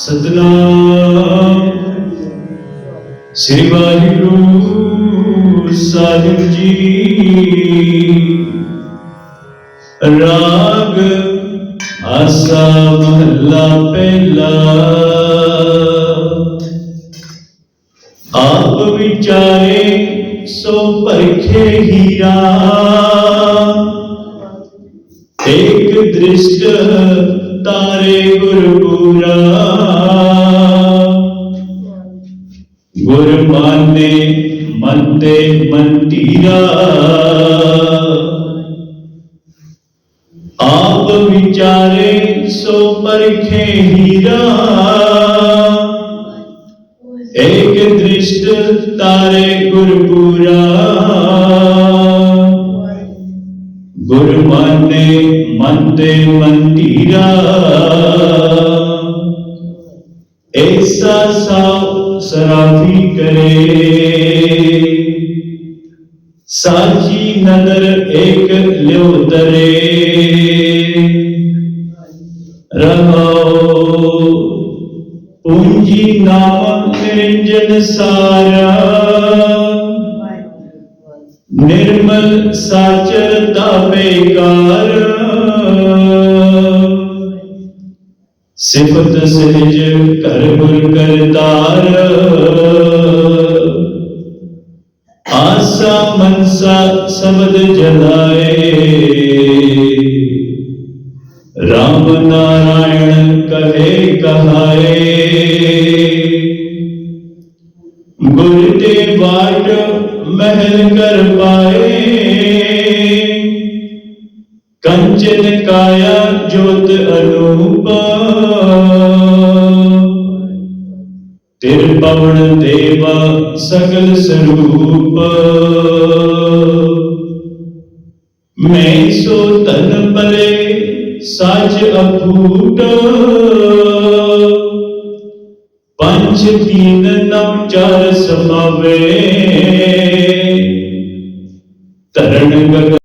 سوائے گرو ساد جی راگ آسا محلہ پہلا آپ بچارے سو پرکھے ہیرا ایک درشٹ تارے گرو قربانے منتے منتیرا آپ بیچارے سو پرکھے ہیرا ایک درشت تارے گرپورا گرمانے منتے منتیرا ایسا سا سرافی کرے ساچی نظر ایک لیو ترے رہو پونجی نام نرنجن سارا نرمل ساچر تا بیکار ਸਿਫਤ ਸਿਰਜ ਕਰ ਗੁਰ ਕਰਤਾਰ ਆਸਾ ਮਨਸਾ ਸਬਦ ਜਲਾਏ ਰਾਮ ਨਾਰਾਇਣ ਕਹੇ ਕਹਾਏ ਗੁਰ ਤੇ ਬਾਟ ਮਹਿਲ ਕਰ ਪਾਏ ਕੰਚਨ ਕਾਇਆ ਜੋਤ ਤੇਰ ਪਵਨ ਦੇਵਾ ਸਗਲ ਸਰੂਪ ਮੈਂ ਸੋ ਤਨ ਬਲੇ ਸਾਜ ਅਪੂਟ ਪੰਜ ਤੀਨ ਨਮ ਚਾਰ ਸਮਾਵੇ ਤਰਨ ਗਗ